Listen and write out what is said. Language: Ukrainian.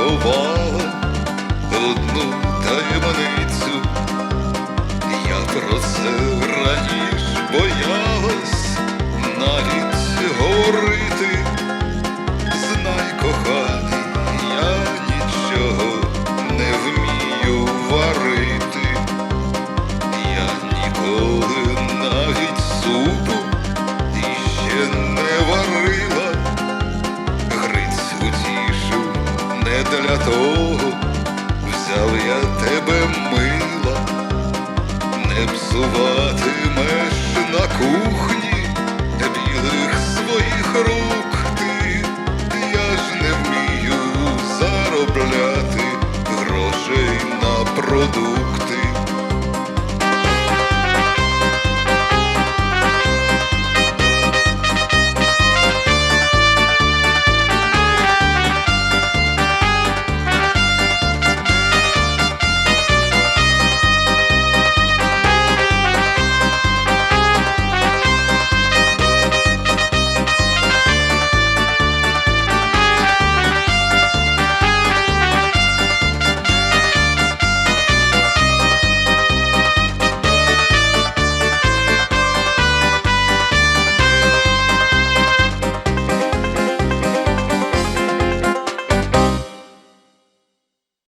ховала одну таємницю, я про це раніше боялась навіть говорити, знай, коханий, я нічого не вмію варити, я ніколи навіть супу іще не. не для того взяв я тебе мила, не псуватимеш на кухні білих своїх рук ти, я ж не вмію заробляти грошей на продукт.